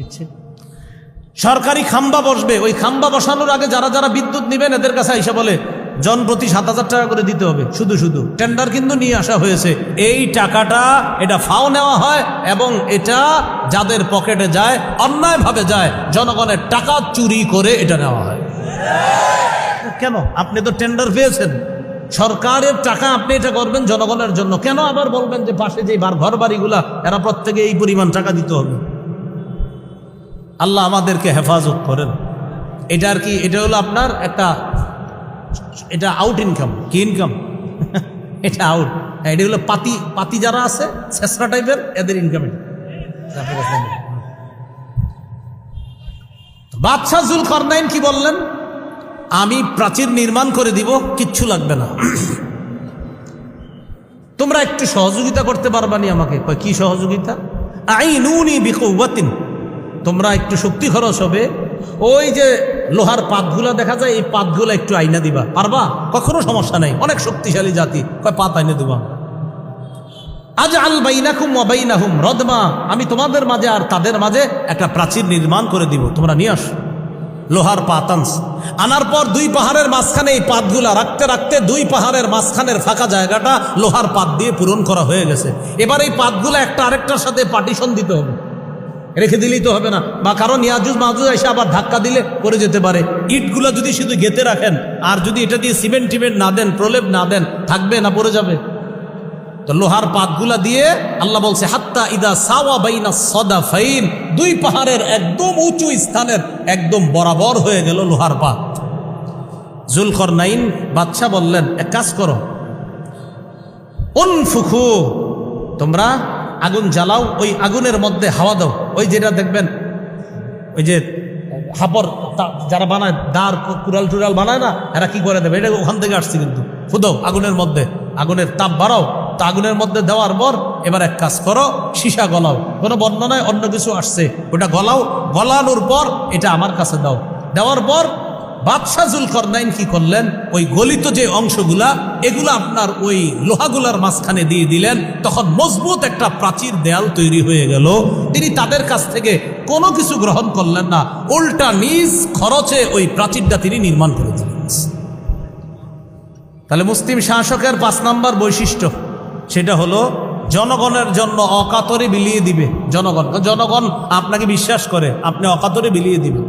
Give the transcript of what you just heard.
দিচ্ছে সরকারি খাম্বা বসবে। ওই খাম্বা বসানোর আগে যারা যারা বিদ্যুৎ নেবেন, এদের কাছে এসে বলে, জন প্রতি সাত হাজার টাকা করে দিতে হবে। শুধু শুধু। টেন্ডার কিন্তু নিয়ে আসা হয়েছে। এই টাকাটা এটা ফাও নেওয়া হয় এবং এটা যাদের পকেটে যায়, অন্যায়ভাবে যায়, জনগণের টাকা চুরি করে এটা নেওয়া হয়। কেন? আপনি তো টেন্ডার পেয়েছেন। সরকারের টাকা আপনি এটা করবেন জনগণের জন্য। কেন আবার বলবেন যে পাশে যে ঘর বাড়িগুলা এরা প্রত্যেকে এই পরিমাণ টাকা দিতে হবে? আল্লাহ আমাদেরকে হেফাজত করেন। এটা আর কি, এটা হলো আপনার একটা, এটা আউট ইনকাম কি ইনকাম এটা আউট এটা হলো পাতি পাতি যারা আছে ছেসরা টাইপের এদের ইনকাম বাদশাহ জুল করনাইন কি বললেন? আমি প্রাচীর নির্মাণ করে দিব, কিচ্ছু লাগবে না। তোমরা একটু সহযোগিতা করতে পারবানি আমাকে। কি সহযোগিতা? আইনুনি বিকৌবাতিন তোমরা একটু শক্তি খরচ হবে। ওই যে লোহার পাতগুলা দেখা যায়, এই পাতগুলা একটু আইনা দিবা। পারবা? কখনো সমস্যা নাই। অনেক শক্তিশালী জাতি। কয়, পাত আইনে দিবা। আজ আল বাইনাকুম ওয়াবাইনাহুম রদমা। আমি তোমাদের মাঝে আর তাদের মাঝে একটা প্রাচীর নির্মাণ করে দিব। তোমরা নিয়ে আসো। লোহার পাতাংশ আনার পর দুই পাহাড়ের মাঝখানে এই পাতগুলা রাখতে রাখতে দুই পাহাড়ের মাঝখানের ফাঁকা জায়গাটা লোহার পাত দিয়ে পূরণ করা হয়ে গেছে। এবার এই পাতগুলো একটা আরেকটার সাথে পার্টিশন দিতে হবে। রেখে দিলেই তো হবে না। বা কারণ ইয়াজুজ মাহুজ এসে আবার ধাক্কা দিলে পড়ে যেতে পারে। ইটগুলো যদি শুধু গেতে রাখেন, আর যদি এটা দিয়ে সিমেন্ট টিমেন্ট না দেন, প্রলেপ না দেন, থাকবে না, পড়ে যাবে? তো লোহার পাতগুলা দিয়ে আল্লাহ বলছে, হাত্তা ইদা সাওয়া বাইনা সদা ফাইন দুই পাহাড়ের একদম উঁচু স্থানের একদম বরাবর হয়ে গেল লোহার পাত। জুলকর নাইন বাদশাহ বললেন, এক কাজ করো। উনফুখু, তোমরা আগুন জ্বালাও, ওই আগুনের মধ্যে হাওয়া দাও। ওই যেটা দেখবেন, ওই যে হাপর যারা বানায়, দাঁড় কুড়াল টুরাল বানায় না, এরা কি করে দেবে? এটা ওখান থেকে আসছে কিন্তু। ফুদাও, আগুনের মধ্যে। আগুনের তাপ বাড়াও। তা আগুনের মধ্যে দেওয়ার পর এবার এক কাজ করো, সীসা গলাও। কোনো বর্ণনায় অন্য কিছু আসছে। ওটা গলাও। গলানোর পর এটা আমার কাছে দাও। দেওয়ার পর বাদশাহ জুলকরনাইন কি করলেন? ওই গলিত যে অংশগুলা, এগুলা আপনার ওই লোহাগুলার মাঝখানে দিয়ে দিলেন। তখন মজবুত একটা প্রাচীর দেয়াল তৈরি হয়ে গেল। তিনি তাদের কাছ থেকে কোনো কিছু গ্রহণ করলেন না। উল্টা নিজ খরচে ওই প্রাচীরটা তিনি নির্মাণ করে দিলেন। তাহলে মুসলিম শাসকের পাঁচ নাম্বার বৈশিষ্ট্য, সেটা হলো জনগণের জন্য অকাতরে বিলিয়ে দিবে। জনগণ জনগণ আপনাকে বিশ্বাস করে, আপনি অকাতরে বিলিয়ে দিবেন।